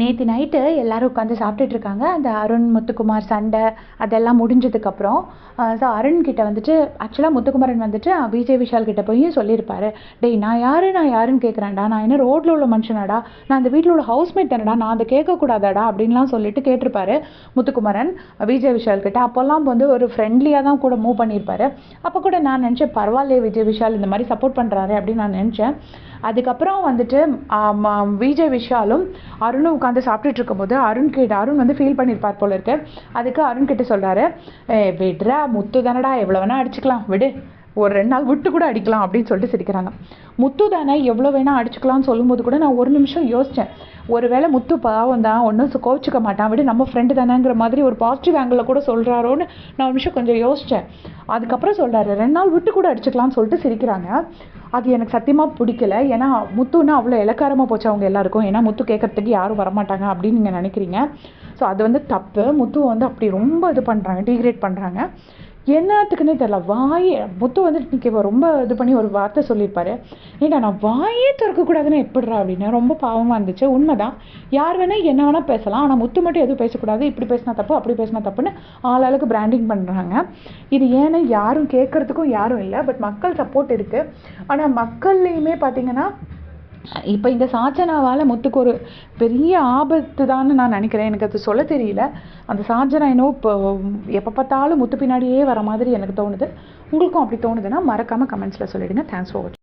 நேற்று நைட்டு எல்லாரும் உட்காந்து சாப்பிட்டுட்டு இருக்காங்க. அந்த அருண் முத்துக்குமார் சண்டை அதெல்லாம் முடிஞ்சதுக்கப்புறம் ஸோ அருண் கிட்ட வந்துட்டு ஆக்சுவலாக முத்துக்குமாரன் வந்துட்டு விஜய் விஷால் கிட்ட போய் சொல்லியிருப்பாரு. டேய் நான் யாரு நான் யாருன்னு கேட்குறேன்டா நான் என்ன ரோட்டில் உள்ள மனுஷனாடா? நான் அந்த வீட்டில் உள்ள ஹவுஸ்மேட் தானடா? நான் அதை கேட்கக்கூடாதாடா? அப்படின்லாம் சொல்லிட்டு கேட்டிருப்பாரு முத்துக்குமாரன் விஜய் விஷால் கிட்ட. அப்போல்லாம் வந்து ஒரு ஃப்ரெண்ட்லியாக தான் கூட மூவ் பண்ணியிருப்பாரு. அப்போ கூட நான் நினச்சேன் பரவாயில்லையே விஜய் விஷால் இந்த மாதிரி சப்போர்ட் பண்ணுறாரு அப்படின்னு நான் நினச்சேன். அதுக்கப்புறம் வந்துட்டு விஜய் விஷாலும் அருணும் உட்காந்து சாப்பிட்டுட்டு இருக்கும்போது அருண் கிட்ட அருண் வந்து ஃபீல் பண்ணியிருப்பார் போல இருக்கு. அதுக்கு அருண் கிட்ட சொல்கிறாரு விடுறா முத்து தானடா எவ்வளோ வேணால் அடிச்சுக்கலாம் விடு. ஒரு ரெண்டு நாள் விட்டு கூட அடிக்கலாம் அப்படின்னு சொல்லிட்டு சிரிக்கிறாங்க. முத்து தானே எவ்வளோ வேணால் அடிச்சுக்கலாம்னு சொல்லும்போது கூட நான் ஒரு நிமிஷம் யோசித்தேன் ஒருவேளை முத்து பாவம் தான் ஒன்றும் கோச்சிக்க மாட்டான் விட நம்ம ஃப்ரெண்டு தானேங்கிற மாதிரி ஒரு பாசிட்டிவ் ஆங்கிளில் கூட சொல்கிறாரோன்னு நான் ஒரு நிமிஷம் கொஞ்சம் யோசித்தேன் அதுக்கப்புறம் சொல்கிறாரு ரெண்டு நாள் விட்டு கூட அடிச்சுக்கலாம்னு சொல்லிட்டு சிரிக்கிறாங்க. அது எனக்கு சத்தியமாக பிடிக்கல. ஏன்னா முத்துன்னா அவ்வளோ இலக்காரமாக போச்சு அவங்க எல்லாருக்கும். ஏன்னா முத்து கேட்கறதுக்கு யாரும் வரமாட்டாங்க அப்படின்னு நீங்கள் நினைக்கிறீங்க. ஸோ அது வந்து தப்பு. முத்துவை வந்து அப்படி ரொம்ப இது பண்ணுறாங்க டீக்ரேட் பண்ணுறாங்க என்னத்துக்குன்னே தெரில வாயே முத்து வந்து இன்றைக்கி ரொம்ப இது பண்ணி ஒரு வார்த்தை சொல்லியிருப்பாரு. ஏன்டா நான் வாயே திறக்கக்கூடாதுன்னு எப்படிறா அப்படின்னு. ரொம்ப பாவமாக இருந்துச்சு. உண்மைதான். யார் வேணால் என்ன வேணால் பேசலாம். ஆனால் முத்து மட்டும் எதுவும் பேசக்கூடாது. இப்படி பேசினா தப்பு அப்படி பேசினா தப்புன்னு ஆளாளுக்கு பிராண்டிங் பண்ணுறாங்க இது ஏன்னு யாரும் கேட்குறதுக்கும் யாரும் இல்லை. பட் மக்கள் சப்போர்ட் இருக்குது ஆனால் மக்கள்லேயுமே பார்த்தீங்கன்னா இப்போ இந்த சாஜனாவால் முத்துக்கு ஒரு பெரிய ஆபத்து தான்னு நான் நினைக்கிறேன். எனக்கு அது சொல்ல தெரியல. அந்த சாஜனா என்னவோ இப்போ எப்போ பார்த்தாலும் முத்து பின்னாடியே வர மாதிரி எனக்கு தோணுது. உங்களுக்கும் அப்படி தோணுதுன்னா மறக்காமல் கமெண்ட்ஸில் சொல்லிடுங்க. Thanks for